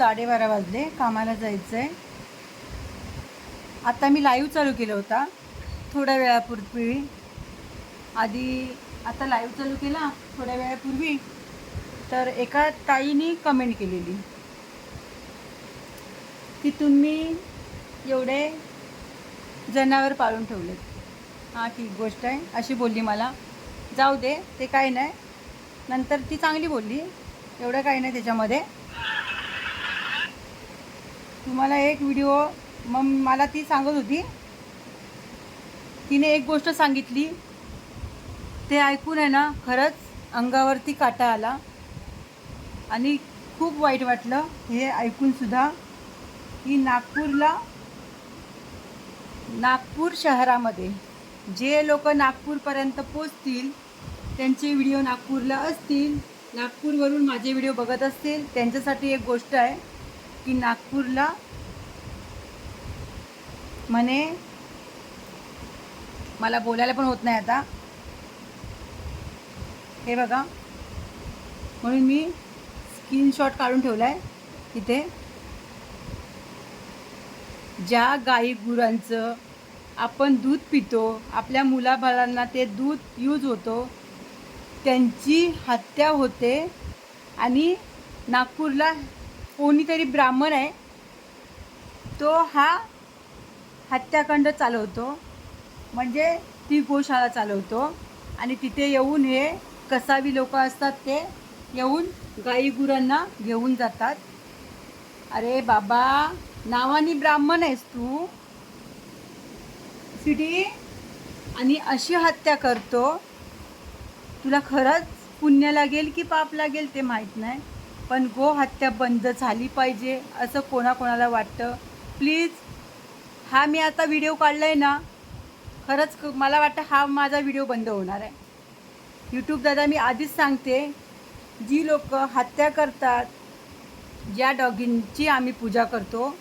साडेबारा वाजले कामाला जायचं आहे आता मी लाईव्ह चालू केला होता थोड्या वेळापूर्वी. आधी आता लाईव्ह चालू केला थोड्या वेळापूर्वी. तर एका ताईने कमेंट केलेली. की तुम्ही एवढे जनावर पाळून ठेवलेत. हां ठीक गोष्ट आहे. अशी बोलली मला. जाऊ दे ते काय नाही. नंतर ती चांगली बोलली. एवढं काही नाही त्याच्यामध्ये. तुम्हाला एक व्हिडिओ मग मला ती सांगत होती. तिने एक गोष्ट सांगितली. ते ऐकून आहे ना खरंच अंगावरती काटा आला. आणि खूप वाईट वाटलं हे ऐकूनसुद्धा की नागपूरला नागपूर शहरामध्ये जे लोक नागपूरपर्यंत पोचतील त्यांचे व्हिडिओ नागपूरला असतील. नागपूरवरून माझे व्हिडिओ बघत असतील. त्यांच्यासाठी एक गोष्ट आहे. की नागपूरला म्हणे मला बोलायला पण होत नाही आता. हे बघा. म्हणून मी स्क्रीनशॉट काढून ठेवला आहे तिथे ज्या गाई गुरांचं आपण दूध पितो आपल्या मुलाबाळांना ते दूध यूज होतो त्यांची हत्या होते आणि नागपूरला कोणीतरी ब्राह्मण आहे तो हा हत्याकांड चालवतो. म्हणजे ती गोशाळा चालवतो आणि तिथे येऊन हे कसावी लोक असतात ते येऊन गाई गुरांना घेऊन जातात. अरे बाबा नावानी ब्राह्मण आहेस तू. सिटी आणि अशी हत्या करतो. तुला खरंच पुण्य लागेल की पाप लागेल ते माहीत नाही. पण गो हत्या बंद झाली पाहिजे असं कोणाकोणाला वाटतं? प्लीज हा मी आता व्हिडिओ काढला आहे ना खरंच क- मला वाटतं हा माझा व्हिडिओ बंद होणार आहे. यूट्यूब दादा मी आधीच सांगते जी लोक हत्या करतात ज्या डॉगींची आम्ही पूजा करतो.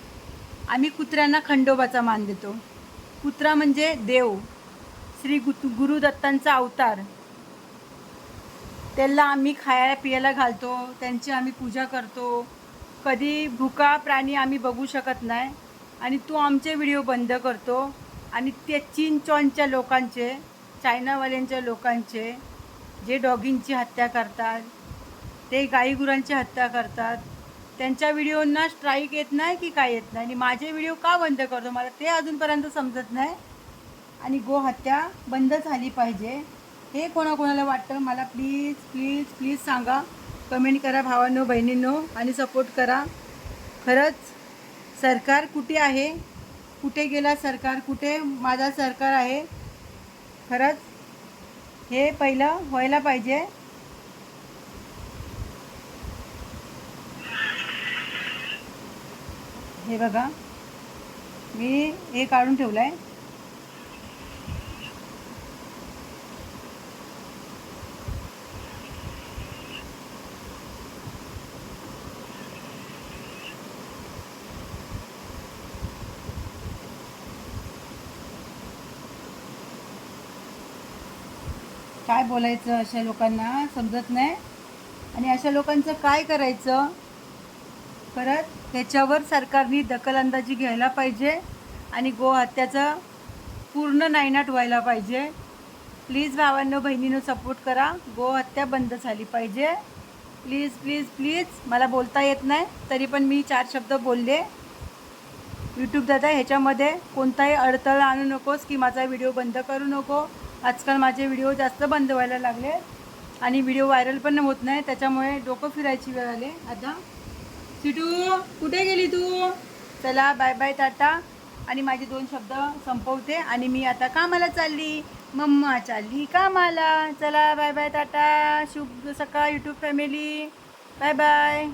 आम्ही कुत्र्यांना खंडोबाचा मान देतो. कुत्रा म्हणजे देव. श्री गु गुरुदत्तांचा अवतार. त्याला आम्ही खायला पियाला घालतो त्यांची आम्ही पूजा करतो. कधी भुका प्राणी आम्ही बघू शकत नाही. आणि तू आमचे व्हिडिओ बंद करतो. आणि ते चीन चॉनच्या लोकांचे चायनावाल्यांच्या लोकांचे जे डॉगिंगची हत्या करतात ते गाईगुरांची हत्या करतात त्यांच्या व्हिडिओंना स्ट्राईक येत नाही की काय येत नाही? आणि माझे व्हिडिओ का बंद करतो? मला ते अजूनपर्यंत समजत नाही. आणि गोहत्या बंद झाली पाहिजे. हे कोणाकोणाला वाटतं मला प्लीज प्लीज प्लीज सांगा. कमेंट करा भावांनो बहिणींनो आणि सपोर्ट करा. खरंच सरकार कुठे आहे? कुठे गेला सरकार? कुठे माझा सरकार आहे? खरंच हे पहिलं व्हायला पाहिजे. हे बघा. मी हे काढून ठेवलं आहे काय बोलायचं अशा लोकांना समजत नाही. आणि अशा लोकांचं काय करायचं? परत त्याच्यावर सरकारने दखलंदाजी घ्यायला पाहिजे आणि गोहत्याचं पूर्ण नायनाट व्हायला पाहिजे. प्लीज भावांनो बहिणीनं सपोर्ट करा. गोहत्या बंद झाली पाहिजे. Please please please. मला बोलता येत नाही तरी पण मी चार शब्द बोलले. यूट्यूब दादा ह्याच्यामध्ये कोणताही अडथळा आणू नकोस की माझा व्हिडिओ बंद करू नको. आजकाल माझे व्हिडिओ जास्त बंद व्हायला लागले आणि व्हिडिओ व्हायरल पण होत नाही त्याच्यामुळे डोकं फिरायची वेळ आली. आता सिटू कुठे गेली तू? चला बाय बाय टाटा. आणि माझे दोन शब्द संपवते आणि मी आता कामाला चालली. मम्मा चालली कामाला. चला बाय बाय टाटा. शुभ सकाळ यूट्यूब फॅमिली बाय बाय